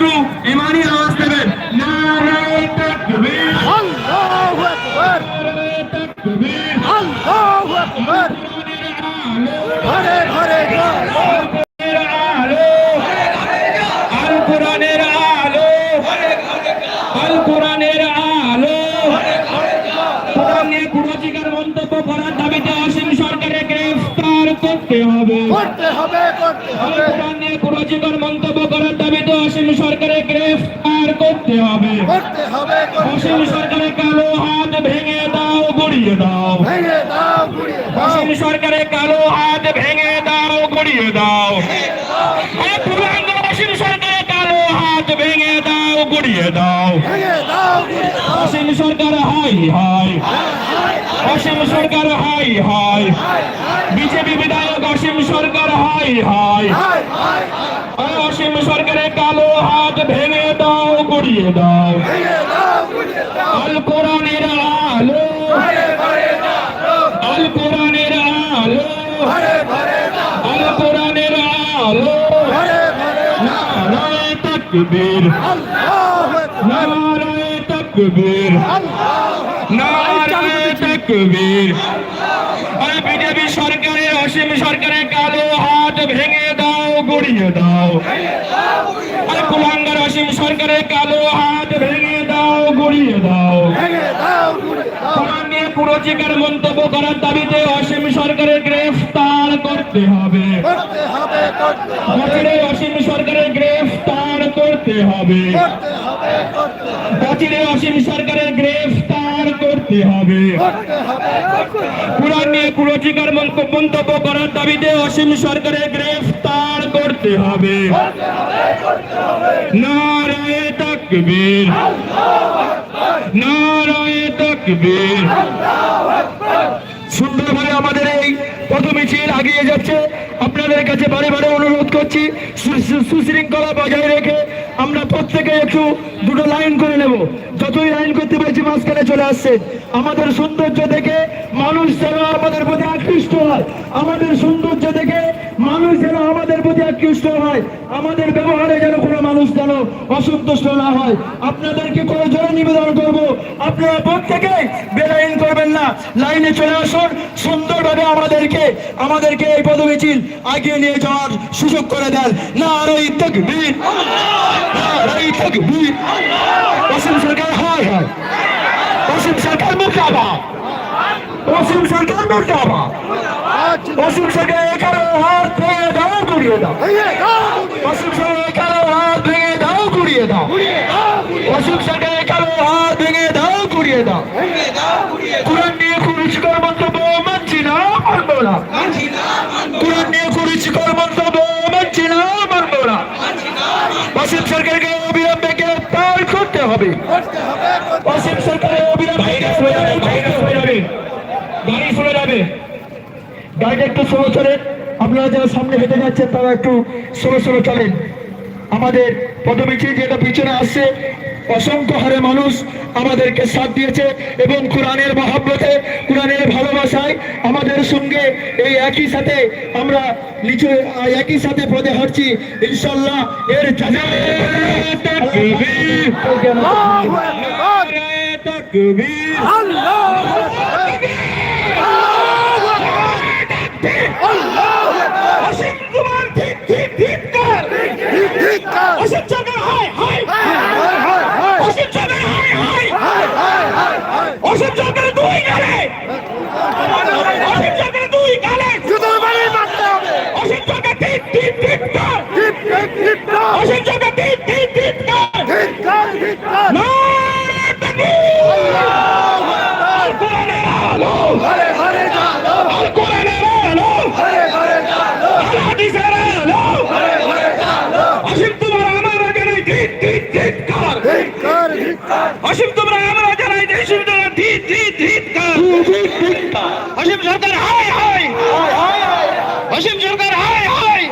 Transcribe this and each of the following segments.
একটু দাও। ভেঙে দাও গুড়িয়ে দাও। সরকারের কালো হাত ভেঙে দাও গড়িয়ে দাও। আরে সরকারের কালো হাত ভেঙে দাও গড়িয়ে দাও। অসীম সরকার হাই হাই। অসীম সরকার হাই হাই। বিজেপি বিধায়ক অসীম সরকার হাই হাই। অসীম সরকারের কালো হাত ভেঙে দাও গড়িয়ে দাও। আল কোরআনের আলো। আল কোরআনের আলো। আল কোরআনের আলো। নারায়ে তাকবীর। নারায়ে তাকবীর। নারায়ে তাকবীর। আরে বিজেপি সরকারের অসীম সরকারের কালো হাত ভেঙে গড়িয়ে দাও। আরে কুলাঙ্গার অসীম সরকারের কালো হাত ভেঙে দাও গড়িয়ে দাও। কোরআন মন্তব্য করার দাবিতে অসীম সরকারের গ্রেফতার করতে হবে। অসীম করতে হবে। বছরে অসীম সরকারের গ্রেফতার করতে হবে। কোরআন নিয়ে কুরুচিকার মন্ত- মন্তব্য করার দাবিতে অসীম সরকারের গ্রেফতার করতে হবে। নারায়ে তাকবীর। নারায়ে তাকবীর। সুন্দরভাবে আমাদের এই পথ মিছিল আগিয়ে যাচ্ছে। আপনাদের কাছে বারে বারে অনুরোধ করছি সুশৃঙ্খলা বজায় রেখে আমরা প্রত্যেকে একটু দুটো লাইন করে নেব। যতই লাইন করতে পেরেছি, মাঝখানে চলে আসছে। আমাদের সৌন্দর্য দেখে মানুষ যেন আমাদের প্রতি আকৃষ্ট হয়। আমাদের সৌন্দর্য দেখে মানুষ যেন আমাদের প্রতি আকৃষ্ট হয়। আমাদের ব্যবহারে যেন কোনো মানুষ যেন অসন্তুষ্ট না হয়। আপনাদেরকে কোনো জোরে নিবেদন করব। আপনারা প্রত্যেকে বেলাইন করবেন না। লাইনে চলে আসুন। সুন্দরভাবে আমাদেরকে আমাদেরকে এই পদমিছিল আগিয়ে নিয়ে যাওয়ার সুযোগ করে দেন। না আর এই তকবীর না আর এই তকবীর অসীম সরকার হয় হয় অসীম সরকার মুর্দাবাদ অসীম সরকার মুর্দাবাদ অসীম সরকার এখানে হাত ভেঙে দাও গুড়িয়ে দাও অসীম সরকার এখানে হাত ভেঙে দাও গুড়িয়ে দাও অসীম সরকার এখানে হাত ভেঙে দাও গুড়িয়ে দাও কোরআন নিয়ে মন্তব্য মানছি না মানবো না কোরআন নিয়ে কুরুচিকর মন্তব্য মানছি না মানবো না। অসীম সরকারকে অবিলম্বে গ্রেফতার করতে হবে। করতে হবে করতে অসীম সরকারের অবিলম্বে যাবে গাড়ি চলে যাবে। গাড়িটা একটু স্লো চলেন। আপনারা যারা সামনে হেঁটে যাচ্ছেন তারা একটু স্লো স্লো চলেন। আমাদের পদমিছিল যেটা পিছনে আসছে অসংখ্য হারে মানুষ আমাদেরকে সাথ দিয়েছে এবং কোরআনের মহাব্বতে কোরআনের ভালোবাসায় আমাদের সঙ্গে এই একই সাথে আমরা নিচু একই সাথে পদে হাঁটছি। ইনশাল্লাহ এর তকবীর। আল্লাহু আকবার আল্লাহু আকবার অসীম কুমার ঠিক ঠিক ঠিক কর ধিক্কার অসীম সরকার হায় হায় হায় হায় হায় অসীম সরকার হায় হায় হায় হায় হায় হায় অসীম সরকার দুই গালে অসীম সরকার দুই গালে জুতোর বাড়ি মারতে হবে অসীম সরকার ঠিক ঠিক ঠিক কর ঠিক ঠিক ধিক্কার অসীম সরকার ঠিক ঠিক ঠিক কর ধিক্কার ধিক্কার নারায়ে তাকবীর আল্লাহু আকবার কোরআনের আলো ঘরে ঘরে জালো আল কোরআনের আলো ঘরে ঘরে জালো আল হাদিসের আলো ঘরে ঘরে জালো অসীম তোমার আমার জানাই ঠিক ঠিক ঠিক কর ধিক্কার ধিক্কার অসীম তোমরা আমরা জানাই যে অসীম তোমরা ঠিক ঠিক ঠিক কর অসীম সরকার হায় হায় অসীম সরকার হায় হায়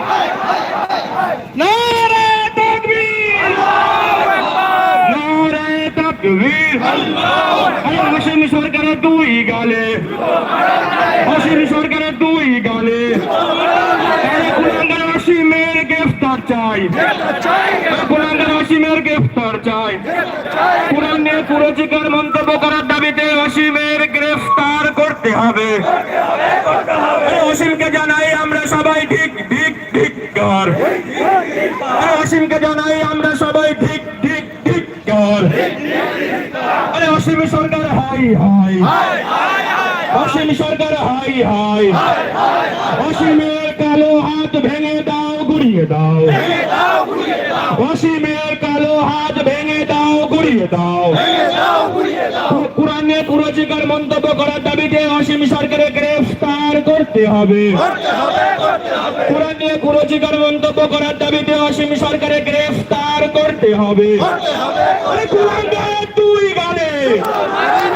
গ্রেফতার চাই। গ্রেফতার অসীমের গ্রেফতার চাই। কোরআন নিয়ে কুরুচিকর মন্তব্য করার দাবিতে অসীমের গ্রেফতার করতে হবে। অসীমকে জানাই আমরা সবাই ঠিক ঠিক ঠিক, কর। অসীমকে জানাই আমরা সবাই ঠিক ঠিক ঠিক, কর। অসীম সরকার, হাই হাই। অসীম সরকার, হাই হাই। অসীমের কালো হাত ভেঙে দাও গুড়িয়ে দাও। অসীমের কালো হাত ভেঙে দাও গুড়িয়ে দাও। কোরআনে কুরুচিকর মন্তব্য করার দাবিতে অসীম সরকারের গ্রেফতার করতে হবে। কোরআন নিয়ে কুরুচিকর মন্তব্য করার দাবিতে অসীম সরকারের গ্রেফতার করতে হবে। কোরআন গায়ে দুই গালে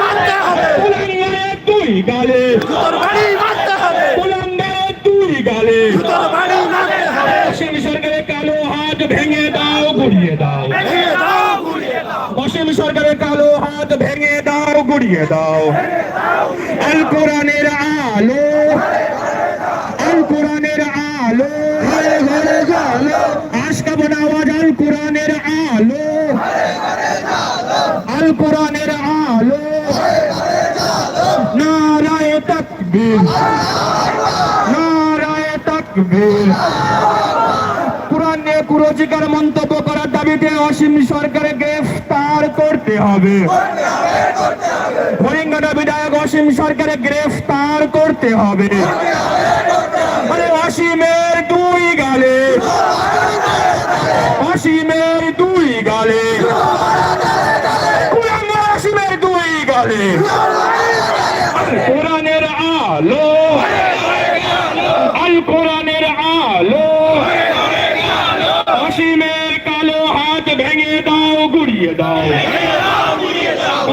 মারতে হবে কোরআন গায়ে দুই গালে তোর বাড়ি মারতে হবে কোরআন গায়ে দুই গালে তোর বাড়ি মারতে হবে অসীম সরকারের কালো হাত ভেঙে দাও গুড়িয়ে দাও ভেঙে দাও গুড়িয়ে দাও অসীম সরকারের কালো হাত ভেঙে দাও গুড়িয়ে দাও। আল কোরআনের আলো। আল কোরআনের আলো। ঘরে ঘরে জালো আশকাবন আওয়াজ, আল কোরআনের আলো। আল কোরআনের আলো। নারায়ে তাকবীর। নারায়ে তাকবীর। নিয়ে মন্তব্য করার দাবিতে অসীম সরকারের গ্রেফতার করতে হবে। হরিঙ্গাটা বিধায়ক অসীম সরকারের গ্রেফতার করতে হবে। আরে অসীমের দুই গালে। অসীমের দুই গালে। অসীমের দুই গালে। কোরআনের আলো আল কোরআনের আলো অসীমের কালো হাত ভেঙে দাও, গুড়িয়ে দাও।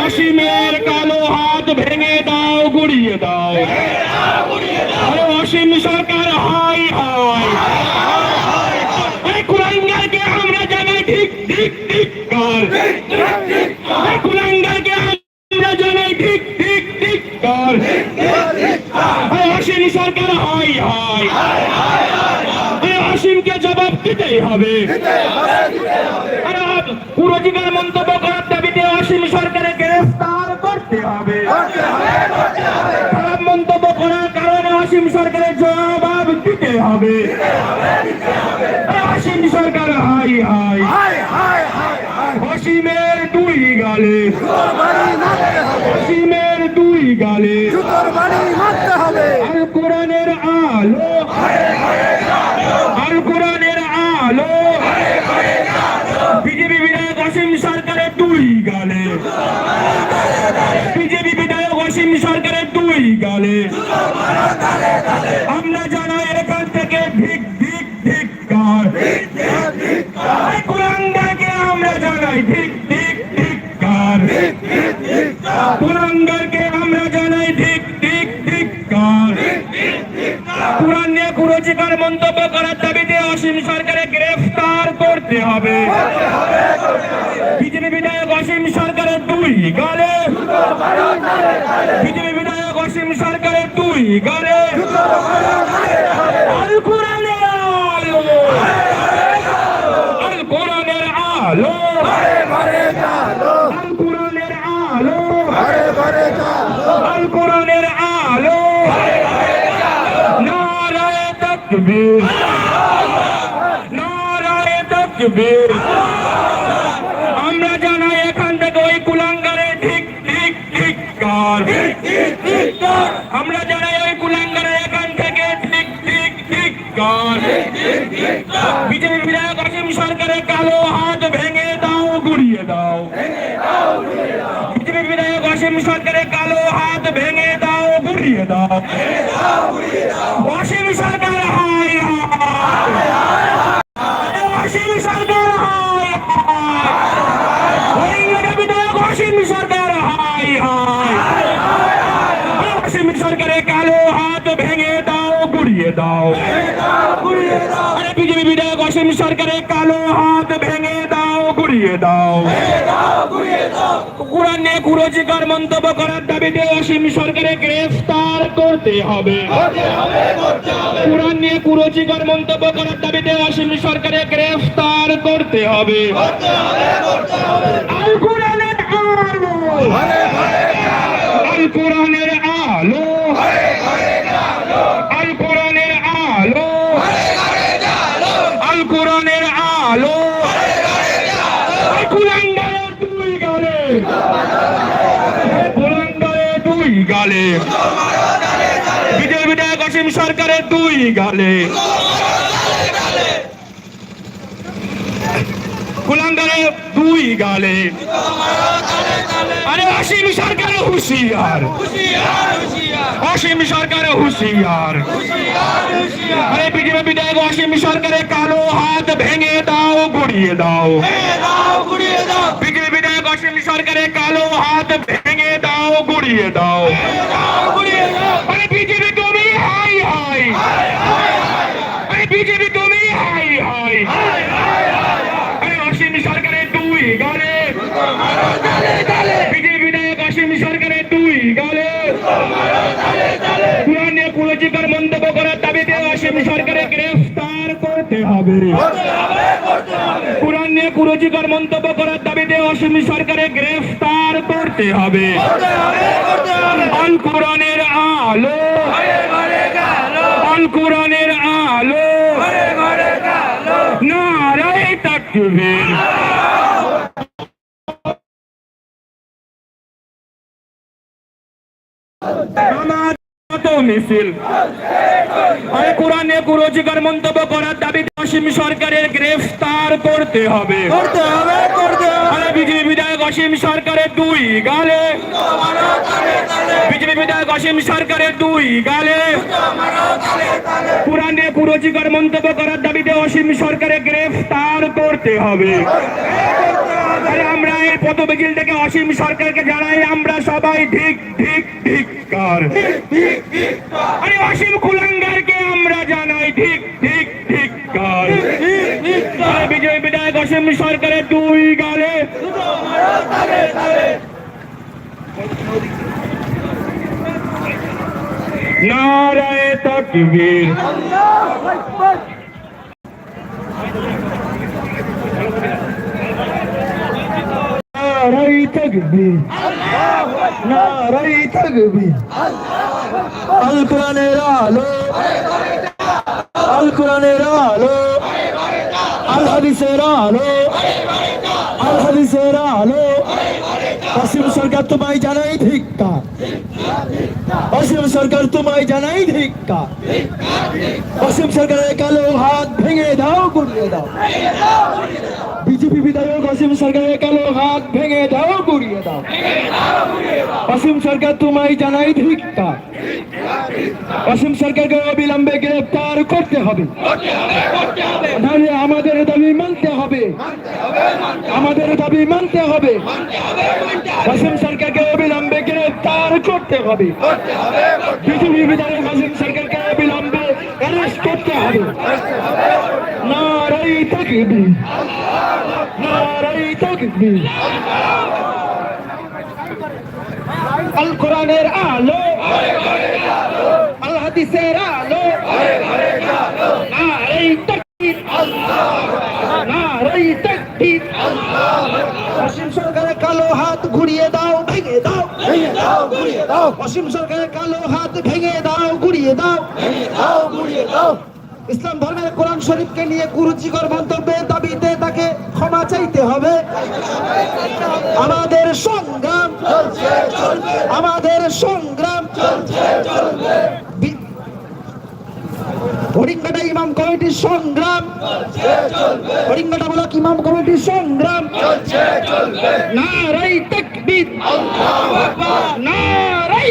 অসীমের কালো হাত ভেঙে দাও, গুড়িয়ে দাও। আরে অসীম সরকার, হাই হাই। আরে কুলাঙ্গারকে আমরা জানাই ঠিক ঠিক ঠিক কর। আমরা জানাই ঠিক ঠিক ঠিক কর। আরে সরকার, হাই হাই। আরে জবাব দিতেই হবে। আরে পুরোজিকার মন্তব্য করার দাবিতে অসীম সরকারের গ্রেফতার করতে হবে। খারাপ মন্তব্য করার কারণে অসীম সরকারের জবাব দিতে হবে। অসীম সরকার হাই হাই। অসীমের দুই গালে। অসীমের দুই গালে। কোরআনের আলো। আল আমরা জানাই এখান থেকে ভিক ভিক ভিক কার। কোরআনকে আমরা জানাই ঠিক ঠিক ঠিক কার। কোরআনকে আমরা জানাই ঠিক ঠিক ঠিক কার। কোরআন নিয়ে কুরুচিকর মন্তব্য করার দাবিতে অসীম সরকারের গ্রেফতার করতে হবে। বিজেপি বিধায়ক অসীম সরকারের দুই গালে। বিজেপি বিধায়ক অসীম সরকারের গালে আল কোরআনের আলো। আল কোরআনের আলো। ঘরে ঘরে আল। কোরআনের আলো ঘরে ঘরে আল। কোরআনের আলো নারায়ে তাকবীর। নারায়ে তাকবীর। আমরা ঠিক কার বিজেপি বিধায়ক অসীম সরকারের কালো হাত ভেঙে দাও, গুড়িয়ে দাও। বিজেপি বিধায়ক অসীম সরকারের কালো হাত ভেঙে দাও, গুড়িয়ে দাও। অসীম সরকারের কালো হাত ভেঙে দাও, গুড়িয়ে দাও। কোরআন নিয়ে কুরুচিকর মন্তব্য করার দাবিতে অসীম সরকারে গ্রেফতার করতে হবে। কোরআন নিয়ে কুরুচিকর মন্তব্য করার দাবিতে অসীম সরকারে গ্রেফতার করতে হবে। আল কোরআনের আলো আল কোরআনের আলো আল কুলাঙ্গারের দুই গালে কুলাঙ্গারের দুই গালে বিজয় বিধায়ক অসীম সরকারের দুই গালে। কুলাঙ্গারের দুই গালে। আরে অসীম সরকার হুঁশিয়ার। অসীম সরকার হুঁশিয়ার। আরে বিজেপি বিধায়ক অসীম সরকারের কালো হাত ভেঙে দাও, গুড়িয়ে দাও। বিজেপি বিধায়ক অসীম সরকারের কালো হাত ভেঙে দাও, গুড়িয়ে দাও। হবে। কোরআন নিয়ে কুরুচিকর মন্তব্য করার দাবিতে অসীম সরকারে গ্রেফতার করতে হবে। আল কোরআনের আলো। আল কোরআনের আলো। নারায় তাকবীর। মিছিল। কোরআনে কুরুচিকর মন্তব্য করার দাবিতে অসীম সরকারের গ্রেফতার করতে হবে। করতে হবে করতে হবে। বিজেপি বিধায়ক অসীম সরকারের দুই গালে। বিজেপি বিধায়ক অসীম সরকারের দুই গালে। কোরআনে কুরুচিকর মন্তব্য করার দাবিতে অসীম সরকারের গ্রেফতার করতে হবে। আমরা এই পদবিকিল থেকে অসীম সরকারকে জানাই আমরা সবাই ঠিক ঠিক ঠিক কার আরে অসীম কুলাঙ্গারকে আমরা জানাই ঠিক ঠিক ঠিক কার আরে বিজয় বিধায়ক অসীম সরকারের দুই গালে নারায় তকবীর নারায় তকবীর নারায় তকবীর আল কোরআনের আলো আল কোরআনের আলো। আল হাদিসের আলো। আল হাদিসের আলো। অসীম সরকার তোমায় জানাই ধিক্কা অসীম সরকার তোমায় জানাই ধিক্কা অসীম সরকারের কালো হাত ভেঙে দাও গুড়িয়ে দাও। বিজেপি বিধায়ক অসীম সরকারের কালো হাত ভেঙে দাও, গুড়িয়ে দাও। অসীম সরকার তোমায় জানাই ধিক্কা অসীম সরকারকে অবিলম্বে গ্রেফতার করতে হবে। নাহলে আমাদের দাবি মানতে হবে। আমাদের দাবি মানতে হবে। অসীম সরকারকে অবিলম্বে গ্রেফতার করতে হবে। বিজেপি বিধায়ক অসীম সরকারকে অবিলম্বে অ্যারেস্ট করতে হবে। নারাই তাকবীর নারাই তাকবীর। আল কোরআনের আলো। আল হাদিসের আলো। নারাই তাকবীর। নারাই তাকবীর। অসীম সরকারের কালো হাত ঘুরিয়ে দাও ভেঙে দাও। ভেঙে দাও দাও অসীম সরকারের কালো হাত ভেঙে দাও ঘুরিয়ে দাও। ভেঙে দাও গুড়িয়ে দাও। ইসলাম ধর্মের কোরআন শরীফকে নিয়ে কুরুচিকর মন্তব্যের দাবিতে তাকে ক্ষমা চাইতে হবে। আমাদের সংগ্রাম আমাদের সংগ্রাম হরিঙ্গাটা ইমাম কমিটির সংগ্রাম। হরিঙ্গাটা ব্লক ইমাম কমিটির সংগ্রাম। নারাই নারাই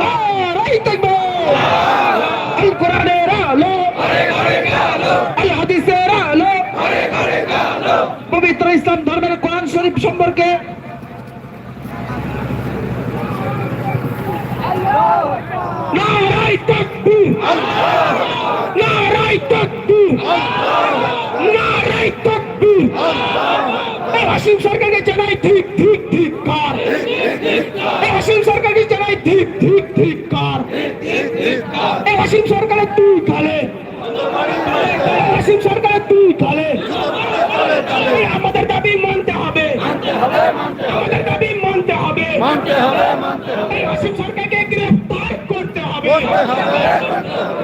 নারাই কোরআনের আল হাদিসের আলো পবিত্র ইসলাম ধর্মের কোরআন শরীফ সম্পর্কে ঠিক ঠিক ঠিক ঠিক ঠিক ঠিক সরকারের তুই অসীম সরকারের তুই মানতে হবে মানতে হবে মানতে হবে এই অসীম সরকারকে গ্রেফতার করতে হবে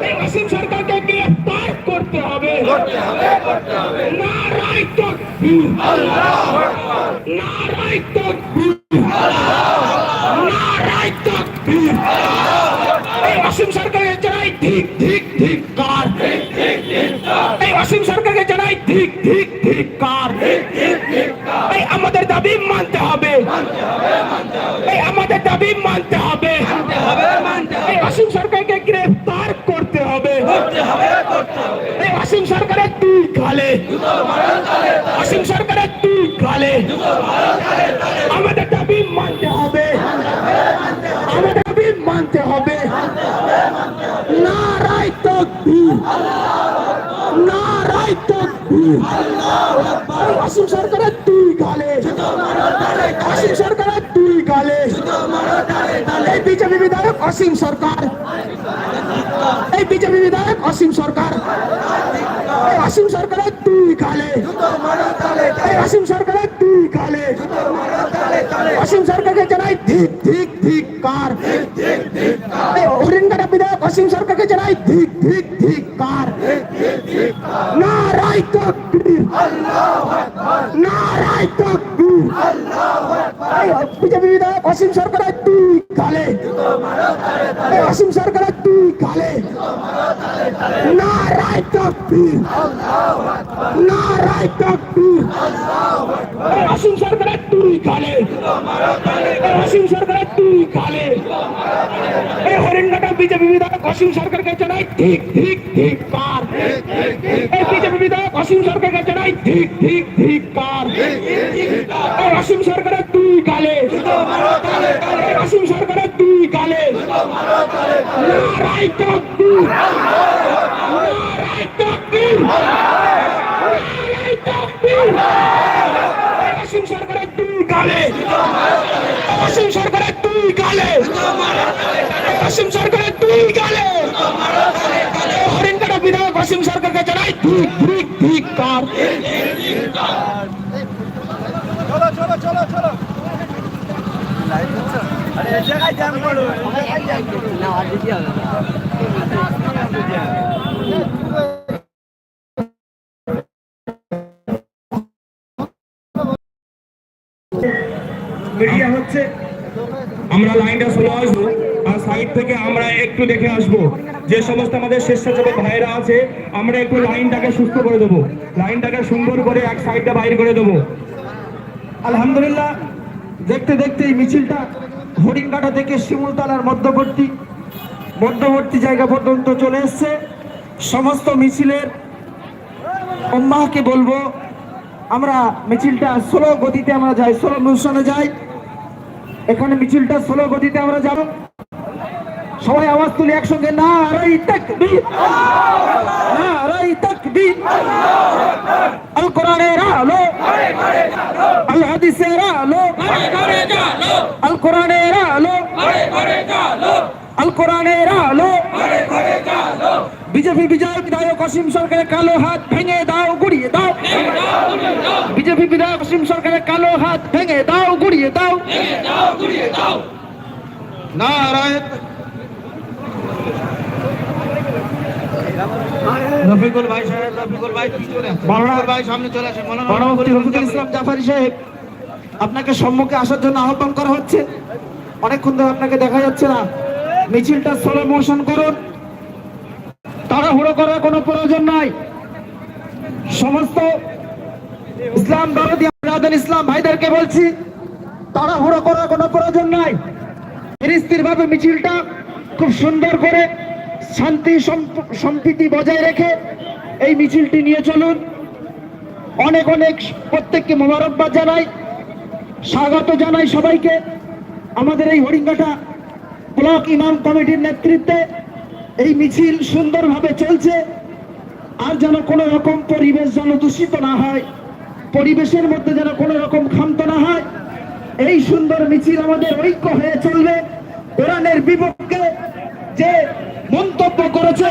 এই অসীম সরকারকে গ্রেফতার করতে হবে করতে হবে করতে হবে নারায় তকবীর নারায় তকবীর নারায় তকবীর এই অসীম সরকারকে জানাই ঠিক ঠিক ঠিক কার এই অসীম সরকারকে জানাই ঠিক ঠিক ঠিক কার এই আমাদের দাবি মানতে হবে। এই আমাদের দাবি মানতে হবে। এই অসীম সরকারকে গ্রেফতার করতে হবে। এই অসীম সরকারের তুই খালে অসীম সরকারের তুই খালে আমাদের দাবি মানতে হবে। আমাদের দাবি মানতে হবে। নারায় তকবীর নারায় তকবীর এই অসীম সরকারের অসীম সরকারের তুই গালে এই বিজেপি বিধায়ক অসীম সরকার এই বিজেপি বিধায়ক অসীম সরকার এই অসীম সরকারের তুই গালে এই অসীম সরকারের তুই গালে অসীম সরকারকে জানাই ঠিক ঠিক ঠিক কার এই হরিণঘাটা বিধায়ক অসীম সরকারকে জানাই ঠিক ঠিক ঠিক কার নারায় তকবীর নারায় তকবীর এই বিজেপি বিধায়ক অসীম সরকারের তুই গালে। অসীম সরকারের তুই গালে। নারায় তকবীর নারায় তকবীর অসীম সরকারের তুই গালে। অসীম সরকারের তুই গালে। এই হরিণঘাটা বিজেপি বিধায়ক অসীম সরকারকে জানাই ঠিক ঠিক ঠিক কার এই বিজেপি অসীম সরকারকে জানাই ঠিক ঠিক ঠিক। কার? অসীম সরকারের তুই কালে। অসীম সরকারের তুই কালে। তকবীর। তকবীর। তকবীর। অসীম সরকারের তুই কালে। অসীম সরকারের তুই কালে। অসীম সরকারের তুই গালে হরিণকাটা বিধায়ক অসীম সরকারকে জানাই ঠিক ঠিক ঠিক কার চলো চলো চলো চলো আরে এক জায়গায় জ্যাম করো মিডিয়া হচ্ছে আমরা লাইনটা চলে আসব আর সাইড থেকে আমরা একটু দেখে আসব যে সমস্ত আমাদের স্বেচ্ছাসেবক ভাইরা আছে, আমরা একটু লাইনটাকে সুস্থ করে দেবো। লাইনটাকে সুন্দর করে এক সাইডটা বাইর করে দেবো। আলহামদুলিল্লাহ, দেখতে দেখতে এই মিছিলটা হরিণঘাটা থেকে শিমুলতলার মধ্যবর্তী মধ্যবর্তী জায়গা পর্যন্ত চলে এসছে। সমস্ত মিছিলের উম্মাহকে বলব, আমরা মিছিলটা স্লো গতিতে আমরা যাই স্লো মোশনে যাই। এখানে মিছিলটা স্লো গতিতে আমরা যাব। সবাই আওয়াজ তুলি একসঙ্গে না রাই তাকবীর না রাই তাকবীর। আল কোরআনের আলো, আল হাদিসের আলো, আল কোরআনের আলো, আল কোরআনের আলো। বিজেপি বিজয় বিধায়ক অসীম সরকারের কালো হাত ভেঙে দাও, গুড়িয়ে দাও। বিজেপি বিধায়ক অসীম সরকারের কালো হাত ভেঙে দাও, গুড়িয়ে দাও। নারায়ণ রফিকুল ভাই সাহেব রফিকুল ভাই পিছনে আসেন। বাংলা- রফিকুল ভাই সামনে চলে আসেন। মনোনয়ন রফিকুল ইসলাম জাফারি সাহেব আপনাকে সম্মুখে আসার জন্য আহ্বান করা হচ্ছে। অনেকক্ষণ ধরে আপনাকে দেখা যাচ্ছে না। মিছিলটা স্লো মোশন করুন। তাড়াহুড়ো করার কোনো প্রয়োজন নাই। সমস্ত ইসলাম দরদি রাজন ইসলাম ভাইদেরকে বলছি তাড়াহুড়ো করার কোনো প্রয়োজন নাই। স্থির ভাবে মিছিলটা খুব সুন্দর করে শান্তি সম্প- সম্প্রীতি বজায় রেখে এই মিছিলটি নিয়ে চলুন। অনেক অনেক প্রত্যেককে মোবারকবাদ জানাই, স্বাগত জানাই সবাইকে। আমাদের এই হরিঙ্গাটা ব্লক ইমাম কমিটির নেতৃত্বে এই মিছিল সুন্দরভাবে চলছে। আর যেন কোনো রকম পরিবেশ যেন দূষিত না হয়, পরিবেশের মধ্যে যেন কোনো রকম ক্ষান্ত না হয়, এই সুন্দর মিছিল আমাদের ঐক্য হয়ে চলবে। কোরআনের বিপক্ষে যে মন্তব্য করেছে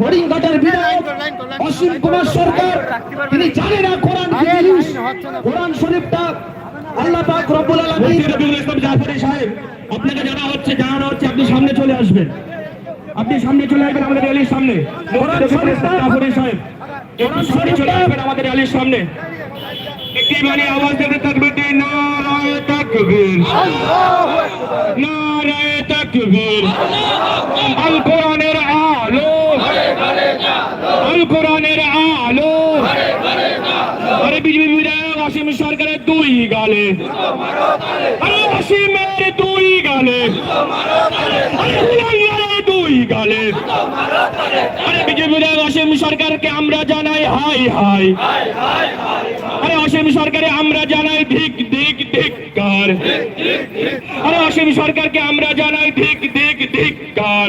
হরিণঘাটের বিধায়ক অসীম কুমার সরকার তিনি জানে না কোরআন কোরআন শরীফটা আল্লাহ পাক রব্বুল আলামিন রবিউল ইসলাম জাফরি সাহেব আপনাকে জানা হচ্ছে জানানো হচ্ছে আপনি সামনে চলে আসবেন। আপনি সামনে চলে আসবেন আমাদের র্যালির সামনে। রবিউল জাফরি সাহেব একটু সামনে চলে আসবেন আমাদের র্যালির সামনে। একটি মানে আওয়াজ দেবে তাকবীর দিন নারায়ে তাকবীর। নারায়ে তাকবীর। আল কোরআনের আলো। আল কোরআনের আলো। আরে বিজেপি বিধায়ক অসীম সরকারের দুই গালে। আরে অসীমের দুই গালে। আরে দুই গালে। আরে বিজেপি বিধায়ক অসীম সরকারকে আমরা জানাই হাই হাই। আরে অসীম সরকারে আমরা জানাই ধিক ধিক ধিক্কার। আরে অসীম সরকারকে আমরা জানাই ধিক ধিক ধিক্কার।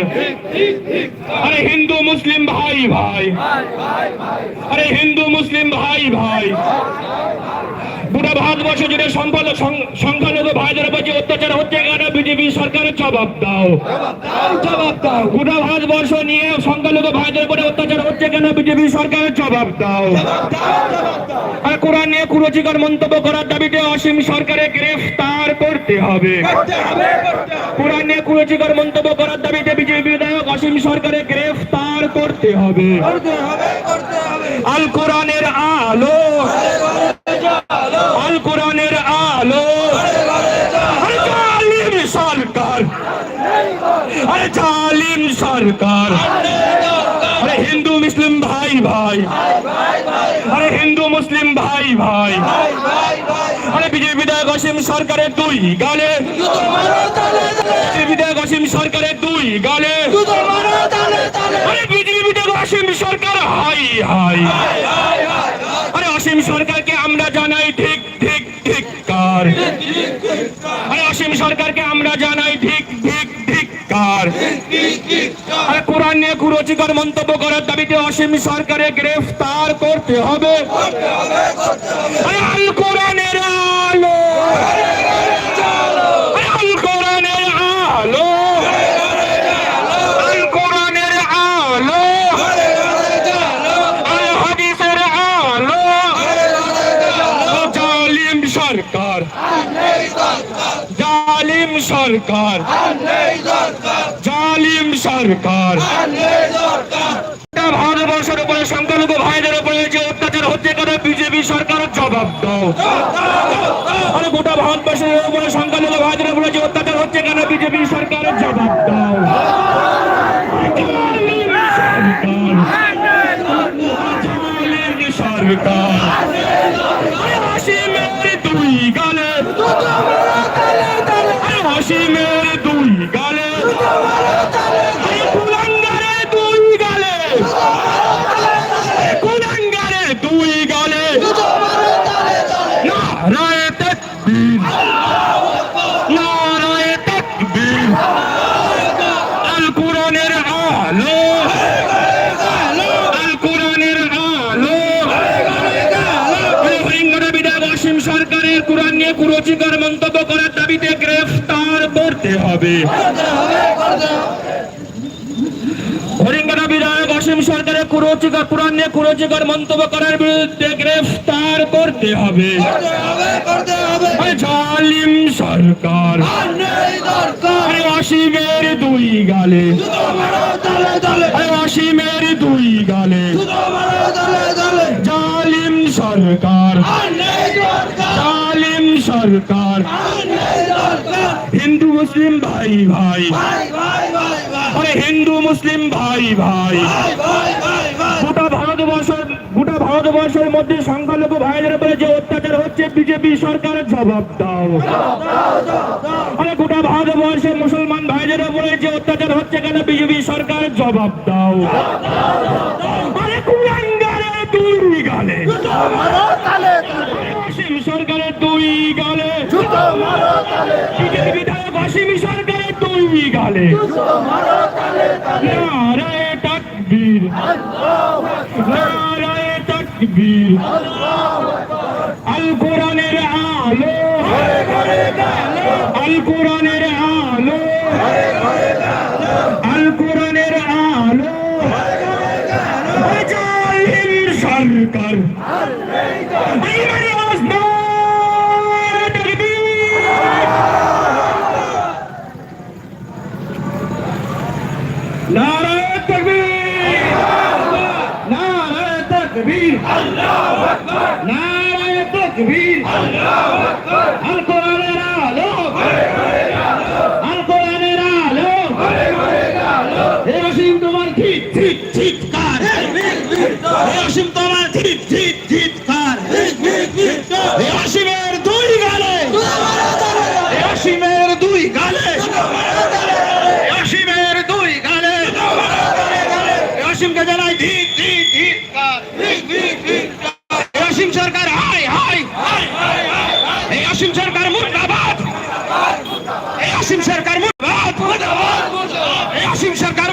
আরে হিন্দু মুসলিম ভাই ভাই। আরে হিন্দু মুসলিম ভাই ভাই। গোটা ভারতবর্ষ জুড়ে সম্পাদক সংখ্যালঘু ভাইদের উপর যে অত্যাচার হচ্ছে কেন বিজেপি সরকারের জবাব দাও। জবাব দাও। গোটা ভারতবর্ষ নিয়ে সংখ্যালঘু ভাইদের উপরে অত্যাচার হচ্ছে কেন বিজেপি সরকারের জবাব দাও? আর কোরআন নিয়ে কুরুচিকর মন্তব্য করার দাবিতে অসীম সরকারে গ্রেফতার করতে হবে। কোরআন নিয়ে কুরুচিকর মন্তব্য করার দাবিতে বিজেপি বিধায়ক অসীম সরকারে গ্রেফতার করতে হবে। আল কোরআনের আলো। আল কোরআনের আলো। জালিম সরকার। আরে জালিম সরকার। আরে হিন্দু, মুসলিম ভাই ভাই। আরে হিন্দু, মুসলিম ভাই ভাই। আরে বিজেপি বিধায়ক অসীম সরকারের দুই গালে। বিজেপি বিধায়ক অসীম সরকারের দুই গালে। আরে বিজেপি বিধায়ক অসীম সরকার হাই হাই। অসীম সরকারকে আমরা জানাই ঠিক ঠিক ঠিক কার। আরে অসীম সরকারকে আমরা জানাই ঠিক ঠিক ঠিক কার। আরে কোরআন নিয়ে কুরুচিকর মন্তব্য করার দাবিতে অসীম সরকারে গ্রেফতার করতে হবে। আরে আল কোরআনের আলো আরে আল কোরআনের আলো আল কোরআনের আলো আল হাদিসের আলো জালিম সরকার। জালিম সরকার। জালিম সরকার। ভারতবর্ষের উপরে সংখ্যালঘু ভাইদের উপরে যে অত্যাচার হচ্ছে কেন বিজেপি সরকার জবাব দাও। আরে গোটা ভারতবর্ষের উপরে নিয়ে কুরুচিকর মন্তব্য করার দাবিতে গ্রেফতার করতে হবে। জালিম সরকার। জালিম সরকার। সরকার। হিন্দু, মুসলিম, ভাই ভাই। আরে হিন্দু, মুসলিম, ভাই ভাই। গোটা ভারতবর্ষের গোটা ভারতবর্ষের মধ্যে সংখ্যালঘু ভাইদের উপরে যে অত্যাচার হচ্ছে, বিজেপি সরকারের জবাব দাও। আরে গোটা ভারতবর্ষের মুসলমান ভাইদের উপরে যে অত্যাচার হচ্ছে কেন, বিজেপি সরকারের জবাব দাও। আরে কুলাঙ্গারে দুই গালে অসীম সরকারের দুই গালে বিজেপি বিধায়ক অসীম সরকারের দুই গালে। নারায়ে তাকবীর। নারায়ে তাকবীর। আল কোরআনের আলো। আল কোরআনের আলো। আল কোরআনের আলো। সরকার তাকবীর নারায়ে তাকবীর নারায়ে তাকবীর তোমার ঠিক ঠিক অসীম তোমার ঠিক ঠিক সরকার অসীম সরকার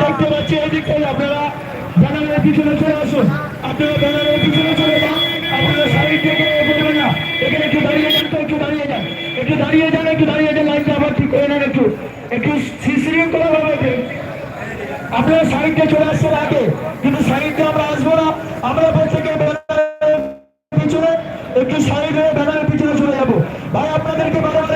দেখতে পাচ্ছি এদিক আপনারা পিছনে চলে আসুন। আপনারা ব্যানারের পিছনে চলে যান। আপনারা সাইড থেকে এখানে একটু দাঁড়িয়ে যান তো, একটু দাঁড়িয়ে যান। একটু দাঁড়িয়ে যান, একটু দাঁড়িয়ে যান, লাইনটা আবার ঠিক করে নেন একটু। একটু শৃঙ্খলা ভাবে আপনারা সাইডে চলে আসছেন আগে, কিন্তু সাইডে আমরা আসব না। আমরা প্রত্যেকে পিছনে, একটু সাইড হয়ে ব্যানারের পিছনে চলে যাব। ভাই, আপনাদেরকে ব্যানার